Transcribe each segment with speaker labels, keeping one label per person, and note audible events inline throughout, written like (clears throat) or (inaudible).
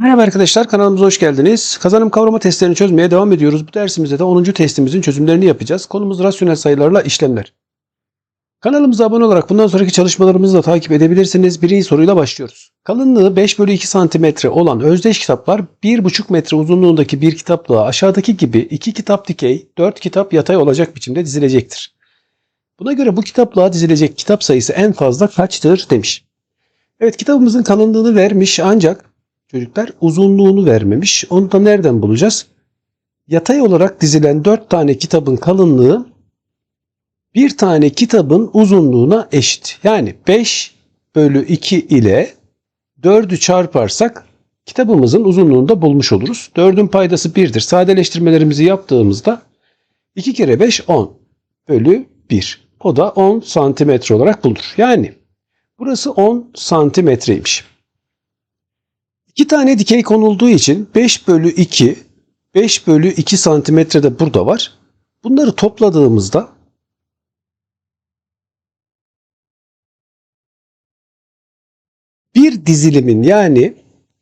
Speaker 1: Merhaba arkadaşlar kanalımıza hoş geldiniz. Kazanım kavrama testlerini çözmeye devam ediyoruz. Bu dersimizde de 10. testimizin çözümlerini yapacağız. Konumuz rasyonel sayılarla işlemler. Kanalımıza abone olarak bundan sonraki çalışmalarımızı da takip edebilirsiniz. Birinci soruyla başlıyoruz. Kalınlığı 5 bölü 2 santimetre olan özdeş kitaplar 1,5 metre uzunluğundaki bir kitaplığa aşağıdaki gibi 2 kitap dikey, 4 kitap yatay olacak biçimde dizilecektir. Buna göre bu kitaplığa dizilecek kitap sayısı en fazla kaçtır demiş. Evet kitabımızın kalınlığını vermiş ancak Çocuklar uzunluğunu vermemiş. Onu da nereden bulacağız? Yatay olarak dizilen 4 tane kitabın kalınlığı bir tane kitabın uzunluğuna eşit. Yani 5 bölü 2 ile 4'ü çarparsak kitabımızın uzunluğunu da bulmuş oluruz. 4'ün paydası 1'dir. Sadeleştirmelerimizi yaptığımızda 2 kere 5 10 bölü 1. O da 10 santimetre olarak bulunur. Yani burası 10 santimetreymiş. İki tane dikey konulduğu için 5 bölü 2, 5 bölü 2 santimetre de burada var. Bunları topladığımızda bir dizilimin yani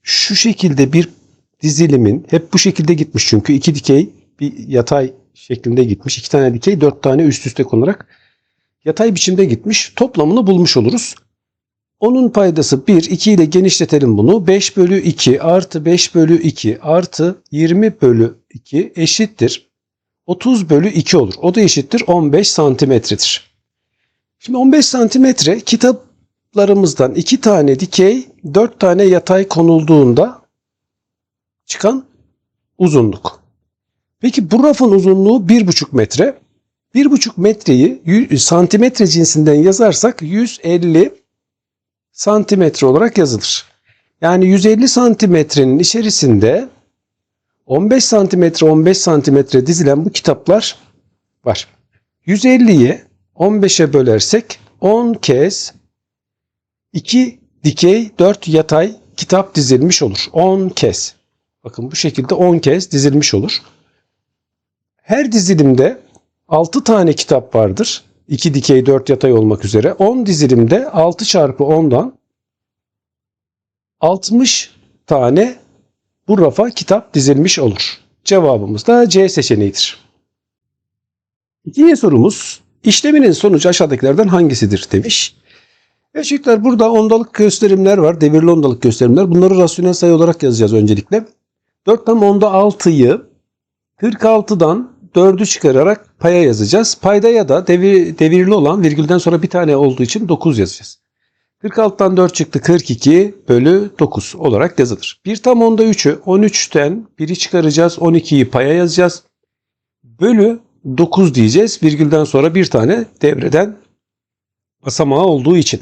Speaker 1: şu şekilde bir dizilimin hep bu şekilde gitmiş çünkü iki dikey bir yatay şeklinde gitmiş. iki tane dikey dört tane üst üste konarak yatay biçimde gitmiş. Toplamını bulmuş oluruz. Onun paydası 1. 2 ile genişletelim bunu. 5 bölü 2 artı 5 bölü 2 artı 20 bölü 2 eşittir. 30 bölü 2 olur. O da eşittir 15 santimetredir. Şimdi 15 santimetre kitaplarımızdan 2 tane dikey 4 tane yatay konulduğunda çıkan uzunluk. Peki bu rafın uzunluğu 1,5 metre. 1,5 metreyi santimetre cinsinden yazarsak 150 santimetre olarak yazılır. Yani 150 santimetrenin içerisinde 15 santimetre 15 santimetre dizilen bu kitaplar var. 150'yi 15'e bölersek 10 kez 2 dikey 4 yatay kitap dizilmiş olur. 10 kez. Bakın bu şekilde 10 kez dizilmiş olur. Her dizilimde 6 tane kitap vardır. 2 dikey 4 yatay olmak üzere 10 dizilimde 6 çarpı 10'dan 60 tane bu rafa kitap dizilmiş olur. Cevabımız da C seçeneğidir. İkinci sorumuz işleminin sonucu aşağıdakilerden hangisidir demiş. Çocuklar burada ondalık gösterimler var. Devirli ondalık gösterimler. Bunları rasyonel sayı olarak yazacağız öncelikle. 4 tam onda 6'yı 46'dan 4'ü çıkararak paya yazacağız. Payda ya da devir, devirli olan virgülden sonra bir tane olduğu için 9 yazacağız. 46'dan 4 çıktı 42 bölü 9 olarak yazılır. 1 tam onda 3'ü 13'ten 1'i çıkaracağız 12'yi paya yazacağız. Bölü 9 diyeceğiz. Virgülden sonra bir tane devreden basamağı olduğu için.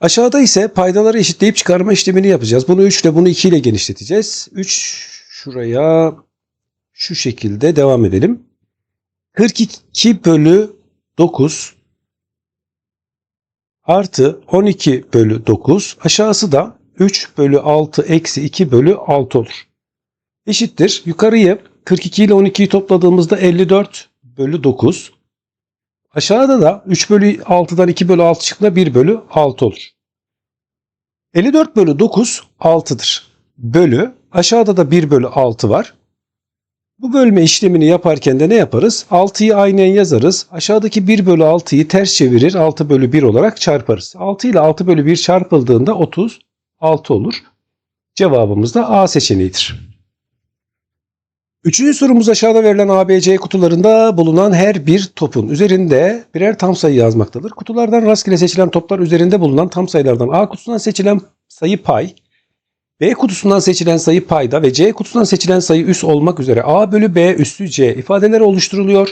Speaker 1: Aşağıda ise paydaları eşitleyip çıkarma işlemini yapacağız. Bunu 3 ile bunu 2 ile genişleteceğiz. 3 şuraya şu şekilde devam edelim. 42 bölü 9 artı 12 bölü 9 aşağısı da 3 bölü 6 eksi 2 bölü 6 olur. Eşittir. Yukarıyı 42 ile 12'yi topladığımızda 54 bölü 9. Aşağıda da 3 bölü 6'dan 2 bölü 6 çıktığında 1 bölü 6 olur. 54 bölü 9 6'dır. Bölü aşağıda da 1 bölü 6 var. Bu bölme işlemini yaparken de ne yaparız? 6'yı aynen yazarız. Aşağıdaki 1 bölü 6'yı ters çevirir 6 bölü 1 olarak çarparız. 6 ile 6 bölü 1 çarpıldığında 36 olur. Cevabımız da A seçeneğidir. Üçüncü sorumuz aşağıda verilen ABC kutularında bulunan her bir topun üzerinde birer tam sayı yazmaktadır. Kutulardan rastgele seçilen toplar üzerinde bulunan tam sayılardan A kutusundan seçilen sayı pay, B kutusundan seçilen sayı payda ve C kutusundan seçilen sayı üs olmak üzere A bölü B üssü C ifadeleri oluşturuluyor.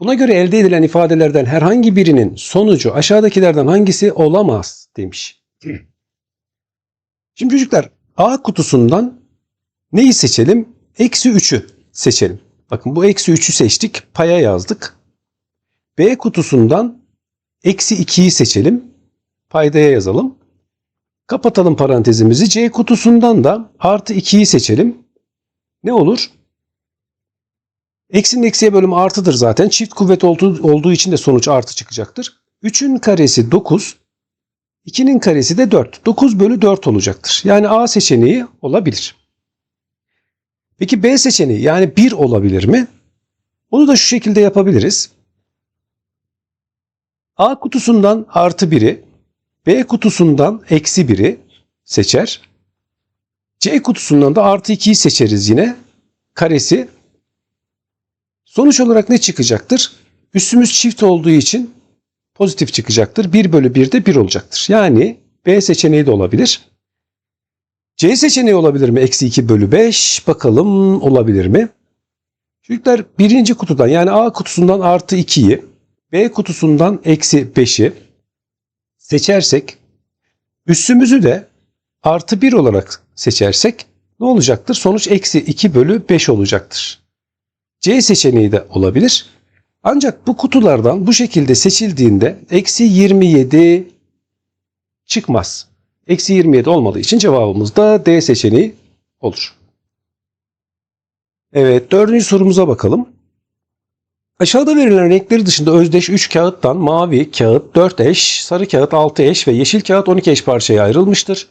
Speaker 1: Buna göre elde edilen ifadelerden herhangi birinin sonucu aşağıdakilerden hangisi olamaz demiş. (clears throat) Şimdi çocuklar A kutusundan neyi seçelim? Eksi 3'ü seçelim. Bakın bu eksi 3'ü seçtik. Paya yazdık. B kutusundan eksi 2'yi seçelim. Paydaya yazalım. Kapatalım parantezimizi. C kutusundan da artı 2'yi seçelim. Ne olur? Eksinin eksiye bölümü artıdır zaten. Çift kuvvet olduğu, için de sonuç artı çıkacaktır. 3'ün karesi 9. 2'nin karesi de 4. 9 bölü 4 olacaktır. Yani A seçeneği olabilir. Peki B seçeneği yani 1 olabilir mi? Onu da şu şekilde yapabiliriz. A kutusundan artı 1'i, B kutusundan eksi 1'i seçer. C kutusundan da artı 2'yi seçeriz yine. Karesi. Sonuç olarak ne çıkacaktır? Üssümüz çift olduğu için pozitif çıkacaktır. 1 bölü 1 de 1 olacaktır. Yani B seçeneği de olabilir. C seçeneği olabilir mi? Eksi 2 bölü 5. Bakalım olabilir mi? Çocuklar birinci kutudan yani A kutusundan artı 2'yi B kutusundan eksi 5'i seçersek üssümüzü de artı 1 olarak seçersek ne olacaktır? Sonuç eksi 2 bölü 5 olacaktır. C seçeneği de olabilir. Ancak bu kutulardan bu şekilde seçildiğinde eksi 27 çıkmaz. Eksi 27 olmadığı için cevabımız da D seçeneği olur. Evet dördüncü sorumuza bakalım. Aşağıda verilen renkleri dışında özdeş 3 kağıttan mavi kağıt 4 eş, sarı kağıt 6 eş ve yeşil kağıt 12 eş parçaya ayrılmıştır.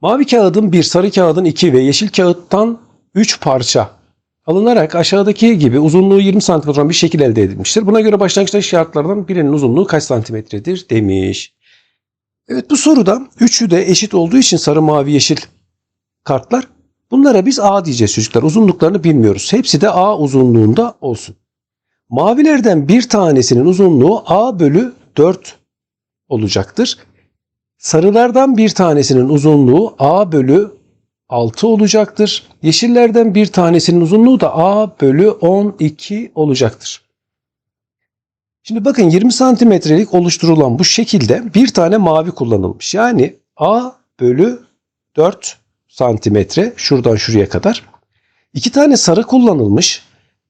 Speaker 1: Mavi kağıdın 1, sarı kağıdın 2 ve yeşil kağıttan 3 parça alınarak aşağıdaki gibi uzunluğu 20 cm olan bir şekil elde edilmiştir. Buna göre başlangıçta şartlardan birinin uzunluğu kaç santimetredir demiş. Evet bu soruda üçü de eşit olduğu için sarı, mavi, yeşil kartlar bunlara biz A diyeceğiz çocuklar. Uzunluklarını bilmiyoruz. Hepsi de A uzunluğunda olsun. Mavilerden bir tanesinin uzunluğu A bölü 4 olacaktır. Sarılardan bir tanesinin uzunluğu A bölü 6 olacaktır. Yeşillerden bir tanesinin uzunluğu da A bölü 12 olacaktır. Şimdi bakın 20 santimetrelik oluşturulan bu şekilde bir tane mavi kullanılmış. Yani A bölü 4 santimetre şuradan şuraya kadar. İki tane sarı kullanılmış.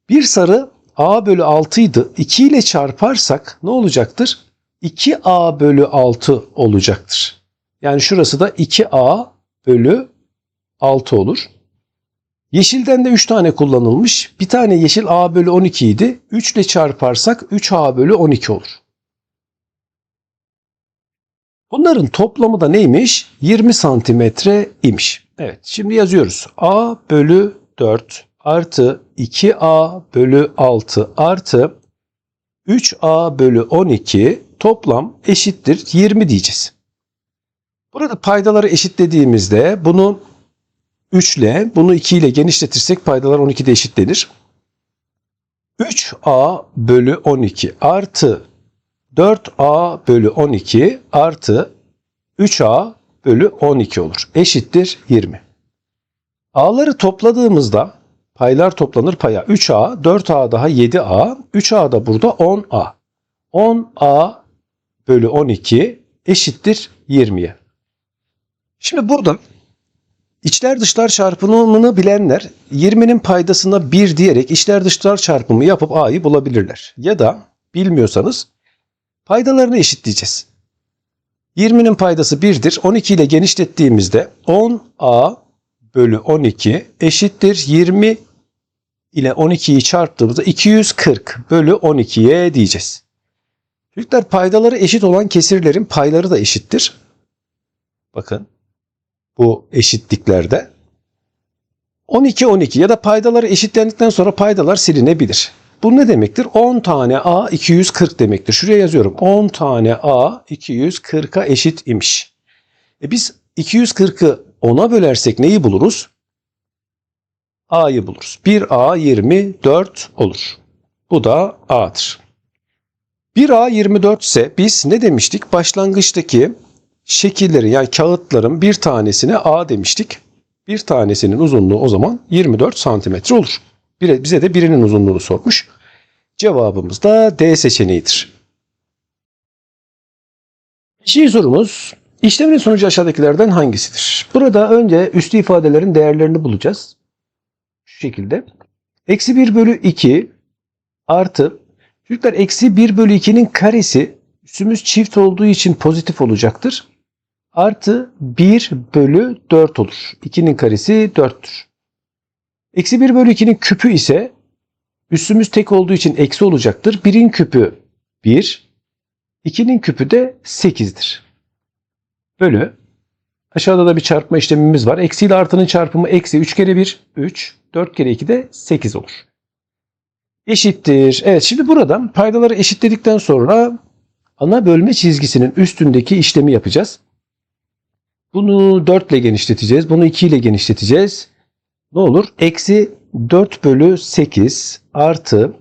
Speaker 1: Bir sarı A bölü 6 idi. 2 ile çarparsak ne olacaktır? 2A bölü 6 olacaktır. Yani şurası da 2A bölü 6 olur. Yeşilden de 3 tane kullanılmış. Bir tane yeşil A bölü 12 idi. 3 ile çarparsak 3A bölü 12 olur. Bunların toplamı da neymiş? 20 santimetre imiş. Evet şimdi yazıyoruz. A bölü 4 artı 2A bölü 6 artı 3A bölü 12 toplam eşittir 20 diyeceğiz. Burada paydaları eşitlediğimizde bunu 3 ile bunu 2 ile genişletirsek paydalar 12'de eşitlenir. 3a bölü 12 artı 4a bölü 12 artı 3a bölü 12 olur. Eşittir 20. A'ları topladığımızda paylar toplanır paya 3a, 4a daha 7a, 3a da burada 10a. 10a bölü 12 eşittir 20'ye. Şimdi burada İçler dışlar çarpımını bilenler 20'nin paydasına 1 diyerek içler dışlar çarpımı yapıp A'yı bulabilirler. Ya da bilmiyorsanız paydalarını eşitleyeceğiz. 20'nin paydası 1'dir. 12 ile genişlettiğimizde 10A bölü 12 eşittir 20 ile 12'yi çarptığımızda 240 bölü 12'ye diyeceğiz. Çocuklar paydaları eşit olan kesirlerin payları da eşittir. Bakın bu eşitliklerde. 12 12 ya da paydaları eşitlendikten sonra paydalar silinebilir. Bu ne demektir? 10 tane A 240 demektir. Şuraya yazıyorum. 10 tane A 240'a eşit imiş. E biz 240'ı 10'a bölersek neyi buluruz? A'yı buluruz. 1A 24 olur. Bu da A'dır. 1A 24 ise biz ne demiştik? Başlangıçtaki şekillerin yani kağıtların bir tanesine A demiştik. Bir tanesinin uzunluğu o zaman 24 santimetre olur. Bize de birinin uzunluğunu sormuş. Cevabımız da D seçeneğidir. İkinci sorumuz işlemin sonucu aşağıdakilerden hangisidir? Burada önce üstü ifadelerin değerlerini bulacağız. Şekilde. Eksi 1 bölü 2 artı Çocuklar eksi 1 bölü 2'nin karesi üstümüz çift olduğu için pozitif olacaktır artı 1 bölü 4 olur. 2'nin karesi 4'tür. Eksi 1 bölü 2'nin küpü ise üstümüz tek olduğu için eksi olacaktır. 1'in küpü 1, 2'nin küpü de 8'dir. Bölü. Aşağıda da bir çarpma işlemimiz var. Eksi ile artının çarpımı eksi 3 kere 1 3. 4 kere 2 de 8 olur. Eşittir. Evet şimdi buradan paydaları eşitledikten sonra ana bölme çizgisinin üstündeki işlemi yapacağız. Bunu 4 ile genişleteceğiz. Bunu 2 ile genişleteceğiz. Ne olur? Eksi 4 bölü 8 artı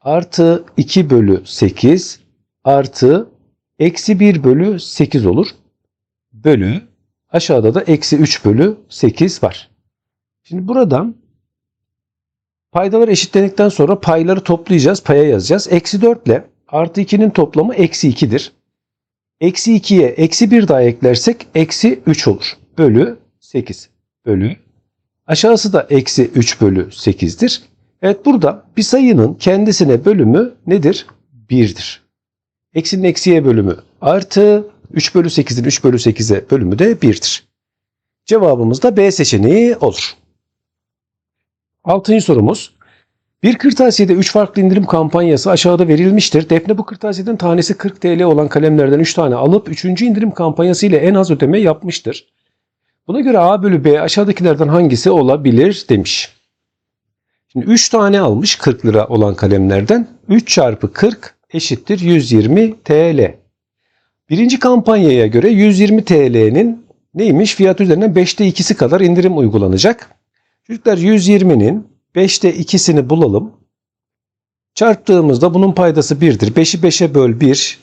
Speaker 1: artı 2 bölü 8 artı eksi 1 bölü 8 olur. Bölü aşağıda da eksi 3 bölü 8 var. Şimdi buradan paydalar eşitlendikten sonra payları toplayacağız. Paya yazacağız. Eksi 4 ile artı 2'nin toplamı eksi 2'dir. Eksi 2'ye eksi 1 daha eklersek eksi 3 olur. Bölü 8 bölü. Aşağısı da eksi 3 bölü 8'dir. Evet burada bir sayının kendisine bölümü nedir? 1'dir. Eksinin eksiye bölümü artı 3 bölü 8'in 3 bölü 8'e bölümü de 1'dir. Cevabımız da B seçeneği olur. Altıncı sorumuz. Bir kırtasiyede 3 farklı indirim kampanyası aşağıda verilmiştir. Defne bu kırtasiyeden tanesi 40 TL olan kalemlerden 3 tane alıp 3. indirim kampanyası ile en az ödeme yapmıştır. Buna göre A bölü B aşağıdakilerden hangisi olabilir demiş. Şimdi 3 tane almış 40 lira olan kalemlerden 3 çarpı 40 eşittir 120 TL. Birinci kampanyaya göre 120 TL'nin neymiş? Fiyat üzerinden 5'te 2'si kadar indirim uygulanacak. Çocuklar 120'nin 5'te 2'sini bulalım. Çarptığımızda bunun paydası 1'dir. 5'i 5'e böl 1.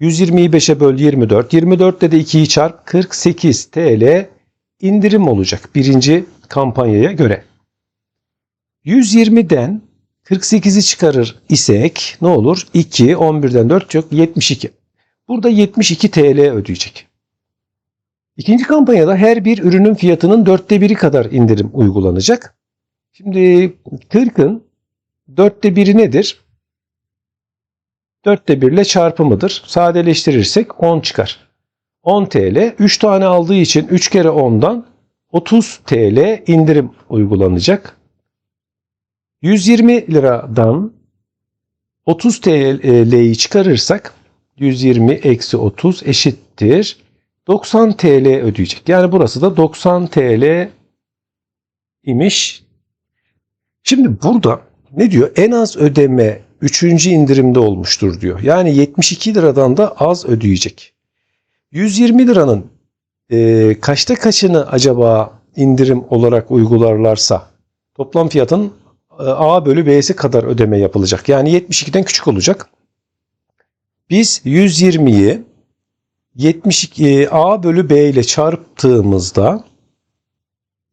Speaker 1: 120'yi 5'e böl 24. 24'te de 2'yi çarp 48 TL indirim olacak birinci kampanyaya göre. 120'den 48'i çıkarır isek ne olur? 2, 11'den 4 yok 72. Burada 72 TL ödeyecek. İkinci kampanyada her bir ürünün fiyatının dörtte biri kadar indirim uygulanacak. Şimdi 40'ın dörtte biri nedir? Dörtte bir ile çarpımıdır. Sadeleştirirsek 10 çıkar. 10 TL 3 tane aldığı için 3 kere 10'dan 30 TL indirim uygulanacak. 120 liradan 30 TL'yi çıkarırsak 120 eksi 30 eşittir 90 TL ödeyecek. Yani burası da 90 TL imiş. Şimdi burada ne diyor? En az ödeme 3. indirimde olmuştur diyor. Yani 72 liradan da az ödeyecek. 120 liranın e, kaçta kaçını acaba indirim olarak uygularlarsa toplam fiyatın e, A bölü B'si kadar ödeme yapılacak. Yani 72'den küçük olacak. Biz 120'yi 72 A bölü B ile çarptığımızda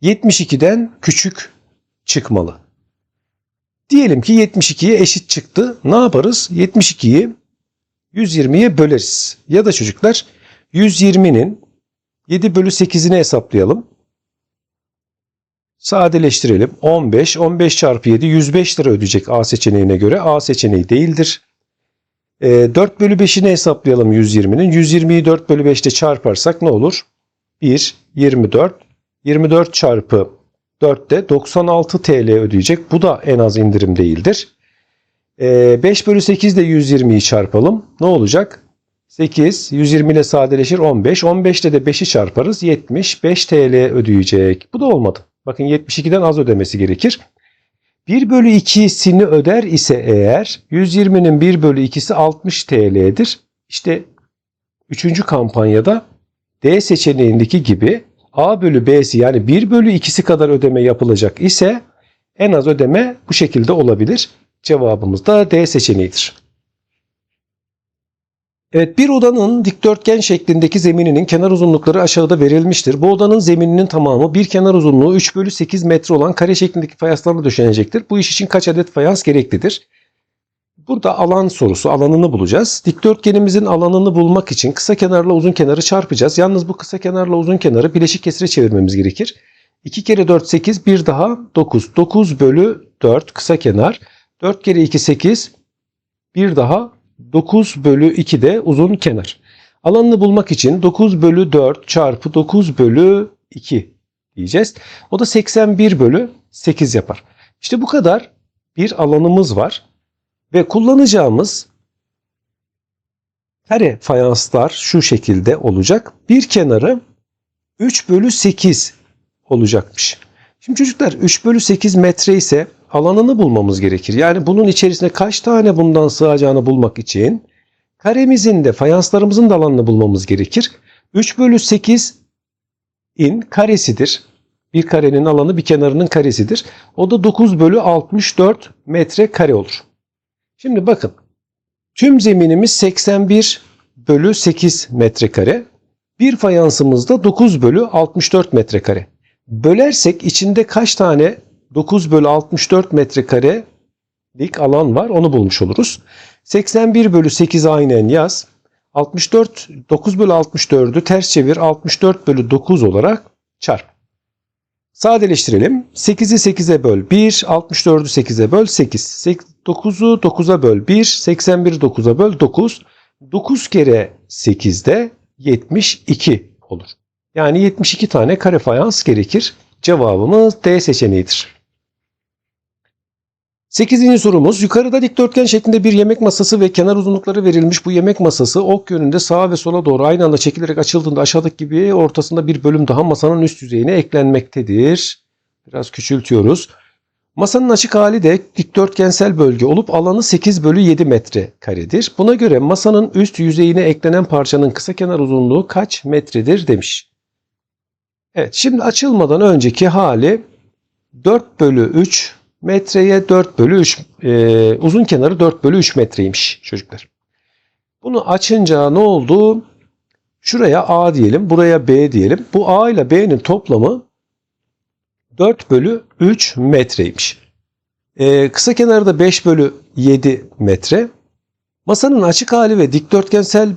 Speaker 1: 72'den küçük çıkmalı. Diyelim ki 72'ye eşit çıktı. Ne yaparız? 72'yi 120'ye böleriz. Ya da çocuklar 120'nin 7 bölü 8'ini hesaplayalım. Sadeleştirelim. 15. 15 çarpı 7 105 lira ödeyecek A seçeneğine göre. A seçeneği değildir. E, 4 bölü 5'ini hesaplayalım 120'nin. 120'yi 4 bölü 5'te çarparsak ne olur? 1, 24. 24 çarpı 4'te 96 TL ödeyecek. Bu da en az indirim değildir. E, 5 bölü 8 de 120'yi çarpalım. Ne olacak? 8, 120 ile sadeleşir 15. 15 ile de 5'i çarparız. 75 TL ödeyecek. Bu da olmadı. Bakın 72'den az ödemesi gerekir. 1 bölü 2'sini öder ise eğer 120'nin 1 bölü 2'si 60 TL'dir. İşte 3. kampanyada D seçeneğindeki gibi A bölü B'si yani 1 bölü 2'si kadar ödeme yapılacak ise en az ödeme bu şekilde olabilir. Cevabımız da D seçeneğidir. Evet bir odanın dikdörtgen şeklindeki zemininin kenar uzunlukları aşağıda verilmiştir. Bu odanın zemininin tamamı bir kenar uzunluğu 3 bölü 8 metre olan kare şeklindeki fayanslarla döşenecektir. Bu iş için kaç adet fayans gereklidir? Burada alan sorusu alanını bulacağız. Dikdörtgenimizin alanını bulmak için kısa kenarla uzun kenarı çarpacağız. Yalnız bu kısa kenarla uzun kenarı bileşik kesire çevirmemiz gerekir. 2 kere 4 8 bir daha 9. 9 bölü 4 kısa kenar. 4 kere 2 8 bir daha 9 bölü 2 de uzun kenar. Alanını bulmak için 9 bölü 4 çarpı 9 bölü 2 diyeceğiz. O da 81 bölü 8 yapar. İşte bu kadar bir alanımız var. Ve kullanacağımız kare fayanslar şu şekilde olacak. Bir kenarı 3 bölü 8 olacakmış. Şimdi çocuklar 3 bölü 8 metre ise alanını bulmamız gerekir. Yani bunun içerisine kaç tane bundan sığacağını bulmak için karemizin de fayanslarımızın da alanını bulmamız gerekir. 3 bölü 8 in karesidir. Bir karenin alanı bir kenarının karesidir. O da 9 bölü 64 metre kare olur. Şimdi bakın tüm zeminimiz 81 bölü 8 metrekare. Bir fayansımız da 9 bölü 64 metrekare. Bölersek içinde kaç tane 9 bölü 64 metrekarelik alan var onu bulmuş oluruz. 81 bölü 8 aynen yaz. 64 9 bölü 64'ü ters çevir 64 bölü 9 olarak çarp. Sadeleştirelim. 8'i 8'e böl 1, 64'ü 8'e böl 8. 9'u 9'a böl 1, 81'i 9'a böl 9. 9 kere 8'de 72 olur. Yani 72 tane kare fayans gerekir. Cevabımız D seçeneğidir. 8. sorumuz yukarıda dikdörtgen şeklinde bir yemek masası ve kenar uzunlukları verilmiş bu yemek masası ok yönünde sağa ve sola doğru aynı anda çekilerek açıldığında aşağıdaki gibi ortasında bir bölüm daha masanın üst yüzeyine eklenmektedir. Biraz küçültüyoruz. Masanın açık hali de dikdörtgensel bölge olup alanı 8 bölü 7 metre karedir. Buna göre masanın üst yüzeyine eklenen parçanın kısa kenar uzunluğu kaç metredir demiş. Evet şimdi açılmadan önceki hali 4 bölü 3 metreye 4 bölü 3 e, uzun kenarı 4 bölü 3 metreymiş çocuklar. Bunu açınca ne oldu? Şuraya A diyelim buraya B diyelim. Bu A ile B'nin toplamı 4 bölü 3 metreymiş. E, kısa kenarı da 5 bölü 7 metre. Masanın açık hali ve dikdörtgensel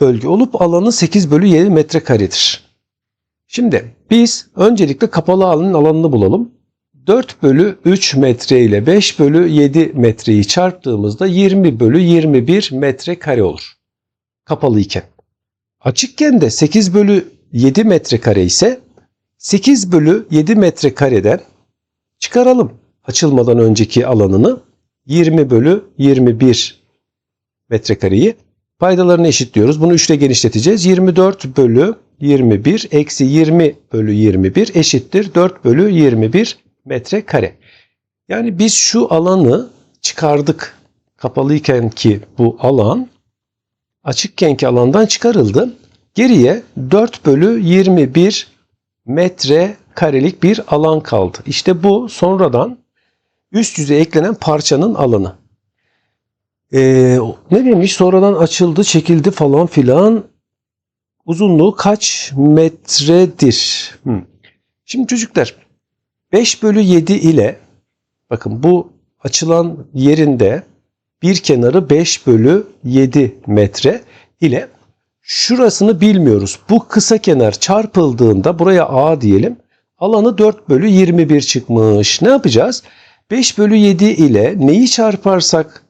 Speaker 1: bölge olup alanı 8 bölü 7 metre karedir. Şimdi biz öncelikle kapalı alanın alanını bulalım. 4 bölü 3 metre ile 5 bölü 7 metreyi çarptığımızda 20 bölü 21 metre kare olur. Kapalı iken. Açıkken de 8 bölü 7 metre kare ise 8 bölü 7 metre kareden çıkaralım açılmadan önceki alanını 20 bölü 21 metrekareyi paydalarını eşitliyoruz. Bunu 3 ile genişleteceğiz. 24 bölü 21 eksi 20 bölü 21 eşittir 4 bölü 21 metrekare. Yani biz şu alanı çıkardık. Kapalıyken ki bu alan açıkken ki alandan çıkarıldı. Geriye 4 bölü 21 metre karelik bir alan kaldı. İşte bu sonradan üst yüze eklenen parçanın alanı. Ee, ne demiş? Sonradan açıldı, çekildi falan filan. Uzunluğu kaç metredir? Hmm. Şimdi çocuklar 5 bölü 7 ile bakın bu açılan yerinde bir kenarı 5 bölü 7 metre ile şurasını bilmiyoruz. Bu kısa kenar çarpıldığında buraya A diyelim. Alanı 4 bölü 21 çıkmış. Ne yapacağız? 5 bölü 7 ile neyi çarparsak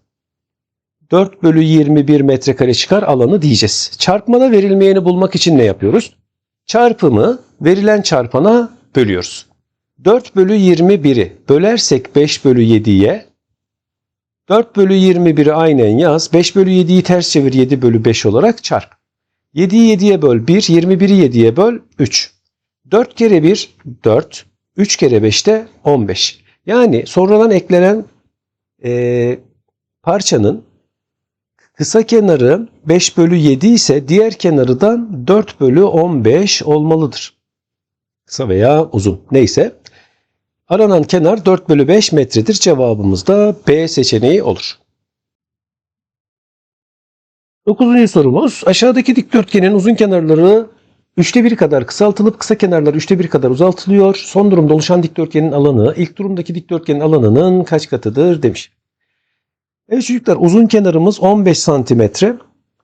Speaker 1: 4 bölü 21 metrekare çıkar alanı diyeceğiz. Çarpmada verilmeyeni bulmak için ne yapıyoruz? Çarpımı verilen çarpana bölüyoruz. 4 bölü 21'i bölersek 5 bölü 7'ye 4 bölü 21'i aynen yaz. 5 bölü 7'yi ters çevir 7 bölü 5 olarak çarp. 7'yi 7'ye böl 1, 21'i 7'ye böl 3. 4 kere 1 4, 3 kere 5 de 15. Yani sonradan eklenen e, parçanın kısa kenarı 5 bölü 7 ise diğer kenarı 4 bölü 15 olmalıdır. Kısa veya uzun neyse. Aranan kenar 4 bölü 5 metredir. Cevabımız da B seçeneği olur. Dokuzuncu sorumuz. Aşağıdaki dikdörtgenin uzun kenarları üçte bir kadar kısaltılıp kısa kenarlar üçte bir kadar uzaltılıyor. Son durumda oluşan dikdörtgenin alanı ilk durumdaki dikdörtgenin alanının kaç katıdır demiş. Evet çocuklar uzun kenarımız 15 santimetre.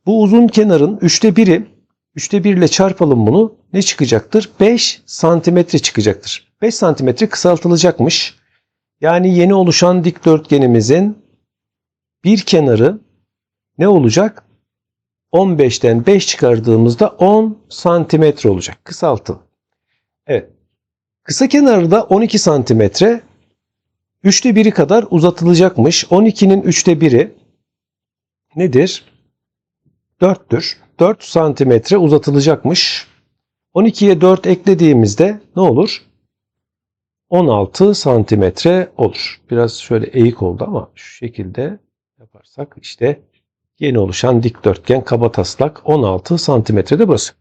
Speaker 1: Bu uzun kenarın üçte biri, üçte bir ile çarpalım bunu. Ne çıkacaktır? 5 santimetre çıkacaktır. 5 santimetre kısaltılacakmış. Yani yeni oluşan dikdörtgenimizin bir kenarı ne olacak? 15'ten 5 çıkardığımızda 10 santimetre olacak. Kısaltı. Evet. Kısa kenarı da 12 santimetre. Üçte biri kadar uzatılacakmış. 12'nin üçte biri nedir? 4'tür. 4 santimetre uzatılacakmış. 12'ye 4 eklediğimizde ne olur? 16 santimetre olur. Biraz şöyle eğik oldu ama şu şekilde yaparsak işte yeni oluşan dikdörtgen kabataslak 16 santimetrede burası.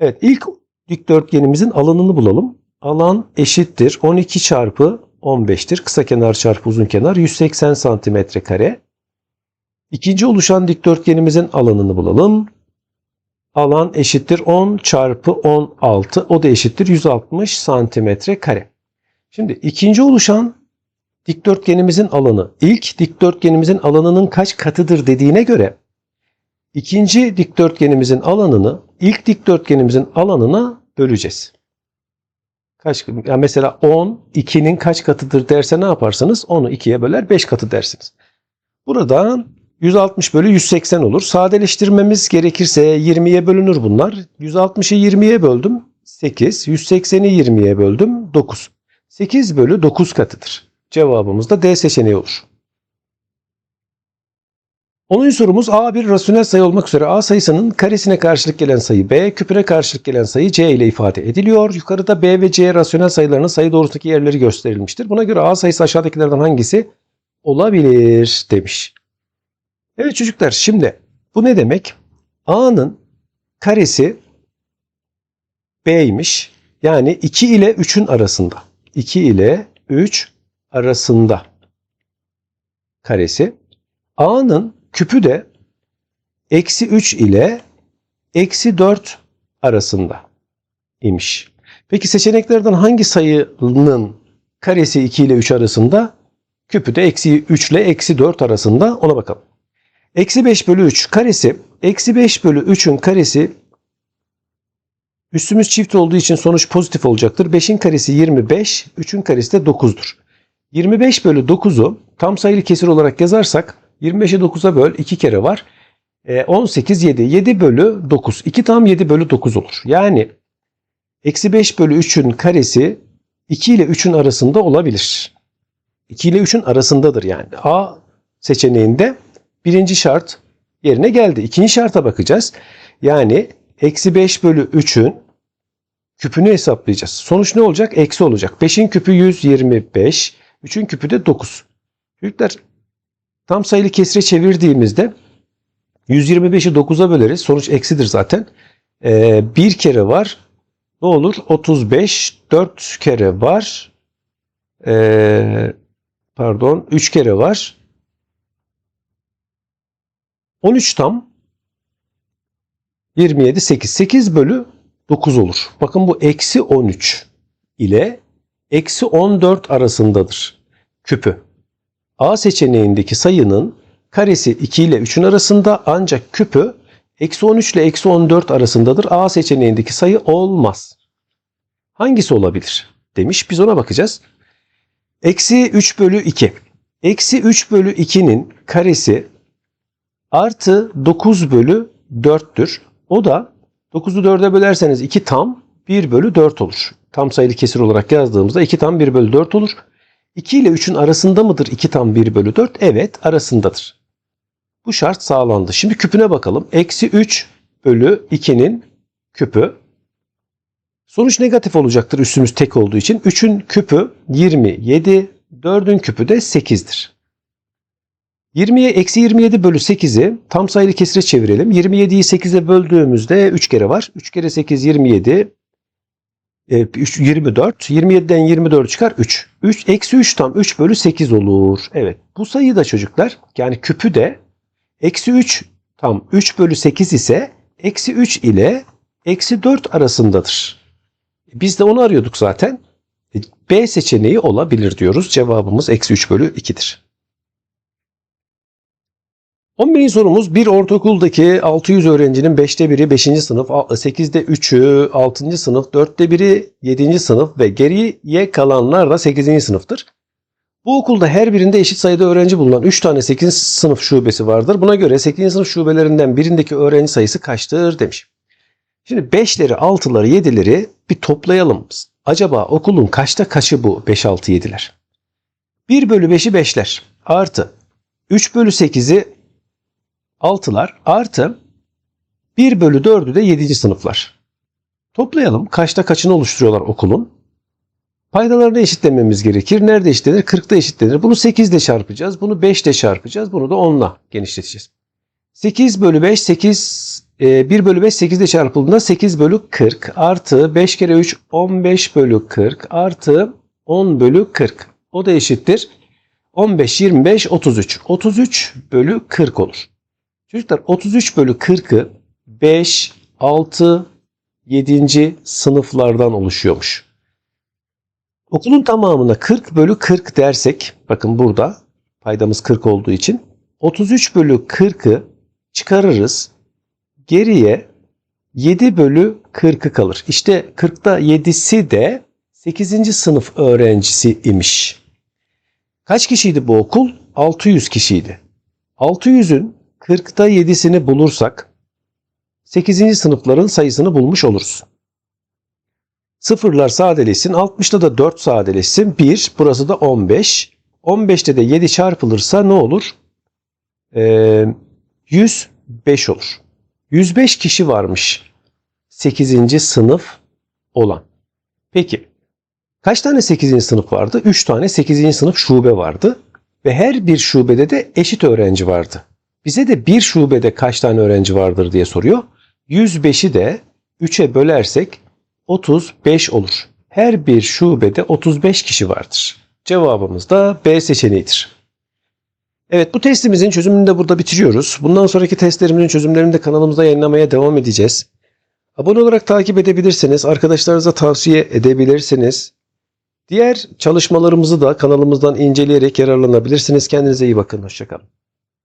Speaker 1: Evet ilk dikdörtgenimizin alanını bulalım. Alan eşittir 12 çarpı 15'tir. Kısa kenar çarpı uzun kenar 180 santimetre kare. İkinci oluşan dikdörtgenimizin alanını bulalım. Alan eşittir 10 çarpı 16. O da eşittir 160 santimetre kare. Şimdi ikinci oluşan dikdörtgenimizin alanı ilk dikdörtgenimizin alanının kaç katıdır dediğine göre ikinci dikdörtgenimizin alanını ilk dikdörtgenimizin alanına böleceğiz. Kaç, yani mesela 10 2'nin kaç katıdır derse ne yaparsınız? 10'u 2'ye böler 5 katı dersiniz. Buradan 160 bölü 180 olur. Sadeleştirmemiz gerekirse 20'ye bölünür bunlar. 160'ı 20'ye böldüm 8. 180'i 20'ye böldüm 9. 8 bölü 9 katıdır. Cevabımız da D seçeneği olur. 10. sorumuz A bir rasyonel sayı olmak üzere A sayısının karesine karşılık gelen sayı B, küpüne karşılık gelen sayı C ile ifade ediliyor. Yukarıda B ve C rasyonel sayılarının sayı doğrusundaki yerleri gösterilmiştir. Buna göre A sayısı aşağıdakilerden hangisi olabilir demiş. Evet çocuklar şimdi bu ne demek? A'nın karesi B'ymiş. Yani 2 ile 3'ün arasında. 2 ile 3 arasında karesi. A'nın küpü de eksi 3 ile eksi 4 arasında imiş. Peki seçeneklerden hangi sayının karesi 2 ile 3 arasında? Küpü de eksi 3 ile eksi 4 arasında ona bakalım. Eksi 5 bölü 3 karesi eksi 5 bölü 3'ün karesi üstümüz çift olduğu için sonuç pozitif olacaktır. 5'in karesi 25, 3'ün karesi de 9'dur. 25 bölü 9'u tam sayılı kesir olarak yazarsak 25'i 9'a böl 2 kere var. E, 18 7. 7 bölü 9. 2 tam 7 bölü 9 olur. Yani eksi 5 bölü 3'ün karesi 2 ile 3'ün arasında olabilir. 2 ile 3'ün arasındadır yani. A seçeneğinde birinci şart yerine geldi. İkinci şarta bakacağız. Yani eksi 5 bölü 3'ün küpünü hesaplayacağız. Sonuç ne olacak? Eksi olacak. 5'in küpü 125. 3'ün küpü de 9. Çocuklar tam sayılı kesire çevirdiğimizde 125'i 9'a böleriz. Sonuç eksidir zaten. Ee, bir kere var. Ne olur? 35. 4 kere var. Ee, pardon. 3 kere var. 13 tam 27 8. 8 bölü 9 olur. Bakın bu eksi 13 ile eksi 14 arasındadır küpü. A seçeneğindeki sayının karesi 2 ile 3'ün arasında ancak küpü eksi 13 ile eksi 14 arasındadır. A seçeneğindeki sayı olmaz. Hangisi olabilir? Demiş. Biz ona bakacağız. Eksi 3 bölü 2. Eksi 3 bölü 2'nin karesi artı 9 bölü 4'tür. O da 9'u 4'e bölerseniz 2 tam 1 bölü 4 olur. Tam sayılı kesir olarak yazdığımızda 2 tam 1 bölü 4 olur. 2 ile 3'ün arasında mıdır 2 tam 1 bölü 4? Evet arasındadır. Bu şart sağlandı. Şimdi küpüne bakalım. Eksi 3 bölü 2'nin küpü. Sonuç negatif olacaktır üstümüz tek olduğu için. 3'ün küpü 27, 4'ün küpü de 8'dir. 20'ye eksi 27 bölü 8'i tam sayılı kesire çevirelim. 27'yi 8'e böldüğümüzde 3 kere var. 3 kere 8 27. E, 3, 24. 27'den 24 çıkar 3. 3 eksi 3 tam 3 bölü 8 olur. Evet bu sayı da çocuklar yani küpü de eksi 3 tam 3 bölü 8 ise eksi 3 ile eksi 4 arasındadır. Biz de onu arıyorduk zaten. E, B seçeneği olabilir diyoruz. Cevabımız eksi 3 bölü 2'dir. 11. sorumuz bir ortaokuldaki 600 öğrencinin 5'te biri 5. sınıf, 8'de 3'ü 6. sınıf, 4'te biri 7. sınıf ve geriye kalanlar da 8. sınıftır. Bu okulda her birinde eşit sayıda öğrenci bulunan 3 tane 8. sınıf şubesi vardır. Buna göre 8. sınıf şubelerinden birindeki öğrenci sayısı kaçtır demiş. Şimdi 5'leri, 6'ları, 7'leri bir toplayalım. Acaba okulun kaçta kaçı bu 5, 6, 7'ler? 1 bölü 5'i 5'ler artı 3 bölü 8'i 6'lar artı 1 bölü 4'ü de 7. sınıflar. Toplayalım. Kaçta kaçını oluşturuyorlar okulun? Paydalarını eşitlememiz gerekir. Nerede eşitlenir? 40'da eşitlenir. Bunu 8 ile çarpacağız. Bunu 5 ile çarpacağız. Bunu da 10 ile genişleteceğiz. 8 bölü 5 8 e, 1 bölü 5 8 ile çarpıldığında 8 bölü 40 artı 5 kere 3 15 bölü 40 artı 10 bölü 40. O da eşittir. 15, 25, 33. 33 bölü 40 olur. Çocuklar 33 bölü 40'ı 5, 6, 7. sınıflardan oluşuyormuş. Okulun tamamına 40 bölü 40 dersek, bakın burada paydamız 40 olduğu için 33 bölü 40'ı çıkarırız. Geriye 7 bölü 40'ı kalır. İşte 40'ta 7'si de 8. sınıf öğrencisi imiş. Kaç kişiydi bu okul? 600 kişiydi. 600'ün 40'ta 7'sini bulursak 8. sınıfların sayısını bulmuş oluruz. Sıfırlar sadeleşsin. 60'ta da 4 sadeleşsin. 1. Burası da 15. 15'te de 7 çarpılırsa ne olur? Ee, 105 olur. 105 kişi varmış 8. sınıf olan. Peki kaç tane 8. sınıf vardı? 3 tane 8. sınıf şube vardı. Ve her bir şubede de eşit öğrenci vardı. Bize de bir şubede kaç tane öğrenci vardır diye soruyor. 105'i de 3'e bölersek 35 olur. Her bir şubede 35 kişi vardır. Cevabımız da B seçeneğidir. Evet bu testimizin çözümünü de burada bitiriyoruz. Bundan sonraki testlerimizin çözümlerini de kanalımızda yayınlamaya devam edeceğiz. Abone olarak takip edebilirsiniz. Arkadaşlarınıza tavsiye edebilirsiniz. Diğer çalışmalarımızı da kanalımızdan inceleyerek yararlanabilirsiniz. Kendinize iyi bakın. Hoşçakalın.